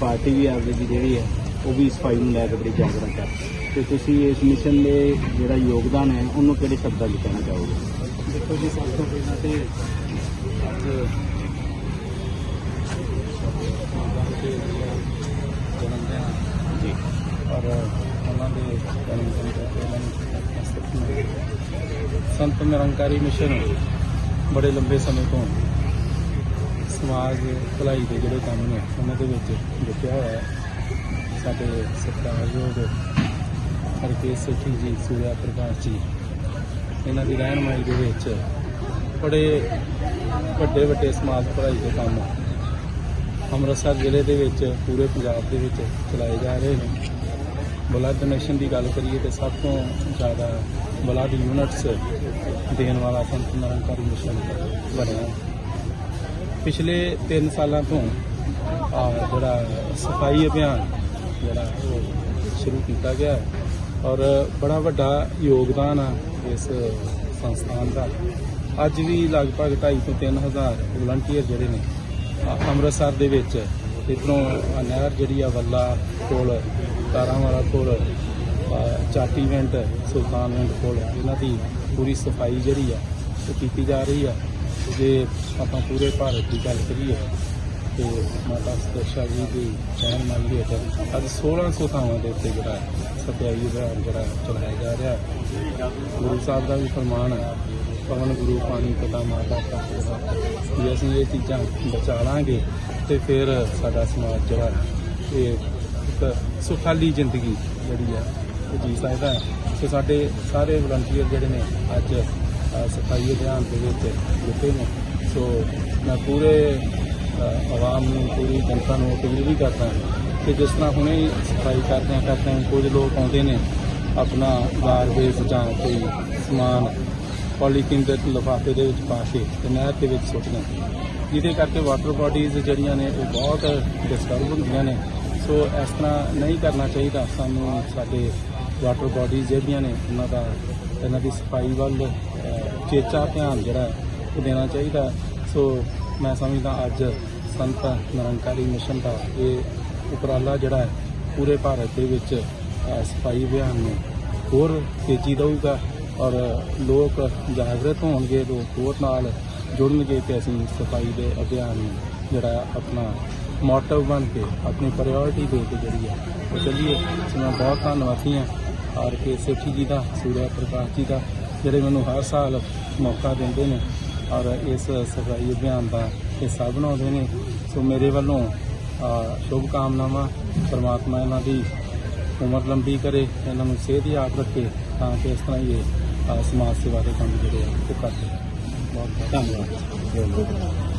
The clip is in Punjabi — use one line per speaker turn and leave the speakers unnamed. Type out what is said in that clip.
ਪਾਰਟੀ ਵੀ ਆਪਦੀ ਦੀ ਜਿਹੜੀ ਹੈ ਉਹ ਵੀ ਸਫ਼ਾਈ ਨੂੰ ਲੈ ਕੇ ਬੜੀ ਜਾਗਰੂਕ ਹੈ। ਤੇ ਤੁਸੀਂ ਇਸ ਮਿਸ਼ਨ ਦੇ ਜਿਹੜਾ ਯੋਗਦਾਨ ਹੈ ਉਹਨੂੰ ਕਿਹੜੇ ਸ਼ਬਦਾਂ ਵਿੱਚ ਕਹਿਣਾ ਚਾਹੋਗੇ?
ਦੇਖੋ ਜੀ ਸਭ ਤੋਂ ਪਹਿਲਾਂ ਤੇ ਅੱਜ ਮਾਤਾ ਦੇ ਜਨਮ ਦਿਨ ਆ।
ਜੀ।
ਔਰ ਉਹਨਾਂ ਦੇ ਜਨਮ ਦਿਨ ਤੇ ਉਹਨਾਂ ਨੂੰ ਸੁਪਨਾ ਸੰਤ ਨਿਰੰਕਾਰੀ ਮਿਸ਼ਨ ਬੜੇ ਲੰਬੇ ਸਮੇਂ ਤੋਂ ਸਮਾਜ ਭਲਾਈ ਦੇ ਜਿਹੜੇ ਕੰਮ ਨੇ, ਉਹਨਾਂ ਦੇ ਵਿੱਚ ਜੁਟਿਆ ਹੋਇਆ ਹੈ। ਸਾਡੇ ਸਤਿਕਾਰਯੋਗ ਹਰਕੇਸ਼ ਸੇਠੀ ਜੀ ਸੂਰਿਆ ਪ੍ਰਕਾਸ਼ ਜੀ, ਇਹਨਾਂ ਦੀ ਰਹਿਨਮਾਈ ਦੇ ਵਿੱਚ ਬੜੇ ਵੱਡੇ ਵੱਡੇ ਸਮਾਜ ਭਲਾਈ ਦੇ ਕੰਮ ਅੰਮ੍ਰਿਤਸਰ ਜ਼ਿਲ੍ਹੇ ਦੇ ਵਿੱਚ, ਪੂਰੇ ਪੰਜਾਬ ਦੇ ਵਿੱਚ ਚਲਾਏ ਜਾ ਰਹੇ ਨੇ। ਬਲੱਡ ਡੋਨੇਸ਼ਨ ਦੀ ਗੱਲ ਕਰੀਏ ਤੇ ਸਭ ਤੋਂ ਜ਼ਿਆਦਾ ਬਲੱਡ ਯੂਨਿਟਸ ਦੇਣ ਵਾਲਾ ਸੰਤ ਨਿਰੰਕਾਰੀ ਮਿਸ਼ਨ ਬਣਿਆ। ਪਿਛਲੇ 3 ਸਾਲਾਂ ਤੋਂ ਜਿਹੜਾ ਸਫ਼ਾਈ ਅਭਿਆਨ ਜਿਹੜਾ ਉਹ ਸ਼ੁਰੂ ਕੀਤਾ ਗਿਆ ਔਰ ਬੜਾ ਵੱਡਾ ਯੋਗਦਾਨ ਆ ਇਸ ਸੰਸਥਾਨ ਦਾ। ਅੱਜ ਵੀ ਲਗਭਗ 2.5 ਤੋਂ 3000 ਵਲੰਟੀਅਰ ਜਿਹੜੇ ਨੇ ਅੰਮ੍ਰਿਤਸਰ ਦੇ ਵਿੱਚ, ਇੱਧਰੋਂ ਨਹਿਰ ਜਿਹੜੀ ਆ ਵੱਲਾ ਕੋਲ ਤਾਰਾਂ ਵਾਲਾ ਕੋਲ, ਆ ਸੁਲਤਾਨ ਸੁਲਤਾਨਵਿੰਡ ਕੋਲ, ਇਹਨਾਂ ਦੀ ਪੂਰੀ ਸਫ਼ਾਈ ਜਿਹੜੀ ਆ ਉਹ ਕੀਤੀ ਜਾ ਰਹੀ ਆ। ਜੇ ਆਪਾਂ ਪੂਰੇ ਭਾਰਤ ਦੀ ਗੱਲ ਕਰੀਏ ਤੇ ਮਾਤਾ ਸਤਿਸ਼ਾ ਜੀ ਦੀ ਰਹਿਨਮਾਈ ਦੇ ਹੇਠ ਅੱਜ 1600 ਥਾਵਾਂ ਦੇ ਉੱਤੇ ਜਿਹੜਾ ਸਤਿਆਈ ਅਭਿਆਨ ਜਿਹੜਾ ਚਲਾਇਆ ਜਾ ਰਿਹਾ ਗੁਰੂ ਸਾਹਿਬ ਦਾ ਵੀ ਫਰਮਾਨ ਹੈ, ਪਵਨ ਗੁਰੂ ਪਾਣੀ ਪਤਾ ਮਾਤਾ ਦਾ ਜੇ ਅਸੀਂ ਇਹ ਚੀਜ਼ਾਂ ਬਚਾ ਲਾਂਗੇ ਤੇ ਫਿਰ ਸਾਡਾ ਸਮਾਜ ਜਿਹੜਾ ਇਹ ਇੱਕ ਸੁਖਾਲੀ ਜ਼ਿੰਦਗੀ ਜਿਹੜੀ ਆ ਉਹ ਜੀ ਸਕਦਾ ਹੈ। ਸਾਡੇ ਸਾਰੇ ਵਲੰਟੀਅਰ ਜਿਹੜੇ ਨੇ ਅੱਜ ਸਫ਼ਾਈ ਅਭਿਆਨ ਦੇ ਵਿੱਚ ਦਿੱਤੇ ਨੇ। ਸੋ ਮੈਂ ਪੂਰੇ ਆਵਾਮ ਨੂੰ, ਪੂਰੀ ਜਨਤਾ ਨੂੰ ਅਪੀਲ ਵੀ ਕਰਦਾ ਕਿ ਜਿਸ ਤਰ੍ਹਾਂ ਹੁਣੇ ਸਫ਼ਾਈ ਕਰਦੇ ਹਾਂ, ਕਰਦੇ ਕੁਝ ਲੋਕ ਆਉਂਦੇ ਨੇ ਆਪਣਾ ਗਾਰਬੇਜ ਜਾਂ ਕੋਈ ਸਮਾਨ ਪੋਲੀਥੀਨ ਦੇ ਲਿਫਾਫੇ ਦੇ ਵਿੱਚ ਪਾ ਕੇ ਤੇ ਨਹਿਰ ਦੇ ਵਿੱਚ ਸੁੱਟਦੇ ਜਿਹਦੇ ਕਰਕੇ ਵਾਟਰ ਬਾਡੀਜ਼ ਜਿਹੜੀਆਂ ਨੇ, ਉਹ ਬਹੁਤ ਡਿਸਟਰਬ ਹੁੰਦੀਆਂ ਨੇ। ਸੋ ਇਸ ਤਰ੍ਹਾਂ ਨਹੀਂ ਕਰਨਾ ਚਾਹੀਦਾ। ਸਾਨੂੰ ਸਾਡੇ ਵਾਟਰ ਬਾਡੀਜ਼ ਜਿਹੜੀਆਂ ਨੇ, ਉਹਨਾਂ ਦਾ ਇਹਨਾਂ ਦੀ ਸਫ਼ਾਈ ਵੱਲ ਚੇਚਾ ਧਿਆਨ ਜਿਹੜਾ ਉਹ ਦੇਣਾ ਚਾਹੀਦਾ ਸੋ ਮੈਂ ਸਮਝਦਾ ਅੱਜ ਸੰਤ ਨਿਰੰਕਾਰੀ ਮਿਸ਼ਨ ਦਾ ਇਹ ਉਪਰਾਲਾ ਜਿਹੜਾ ਹੈ, ਪੂਰੇ ਭਾਰਤ ਦੇ ਵਿੱਚ ਸਫ਼ਾਈ ਅਭਿਆਨ ਨੂੰ ਹੋਰ ਤੇਜ਼ੀ ਦਊਗਾ ਔਰ ਲੋਕ ਜਾਗਰਤ ਹੋਣਗੇ, ਲੋਕ ਹੋਰ ਨਾਲ ਜੁੜਨਗੇ ਤੇ ਅਸੀਂ ਸਫ਼ਾਈ ਦੇ ਅਭਿਆਨ ਨੂੰ ਜਿਹੜਾ ਆਪਣਾ ਮੋਟਿਵ ਬਣ ਕੇ, ਆਪਣੀ ਪ੍ਰਾਇੋਰਟੀ ਦੇ ਕੇ ਜਿਹੜੀ ਹੈ, ਉਹ ਚੱਲੀਏ। ਸੋ ਮੈਂ ਬਹੁਤ ਧੰਨਵਾਦੀ ਹਾਂ। ਆਰ ਕੇ ਸੇਠੀ ਜੀ ਦਾ ਸੂਰਿਆ ਪ੍ਰਕਾਸ਼ ਜੀ ਦਾ ਜਿਹੜੇ ਮੈਨੂੰ ਹਰ ਸਾਲ ਮੌਕਾ ਦਿੰਦੇ ਨੇ ਔਰ ਇਸ ਸਫ਼ਾਈ ਅਭਿਆਨ ਦਾ ਹਿੱਸਾ ਬਣਾਉਂਦੇ ਨੇ ਸੋ ਮੇਰੇ ਵੱਲੋਂ ਅ, ਸ਼ੁਭ ਕਾਮਨਾਵਾਂ ਪਰਮਾਤਮਾ ਇਹਨਾਂ ਦੀ ਉਮਰ ਲੰਬੀ ਕਰੇ ਇਹਨਾਂ ਨੂੰ ਸਿਹਤ ਯਾਦ ਰੱਖੇ ਤਾਂ ਕਿ ਇਸ ਤਰ੍ਹਾਂ ਹੀ ਇਹ ਸਮਾਜ ਸੇਵਾ ਦੇ ਕੰਮ ਜਿਹੜੇ ਆ ਉਹ ਕਰਦੇ ਰਹਿਣ। ਬਹੁਤ ਬਹੁਤ
ਧੰਨਵਾਦ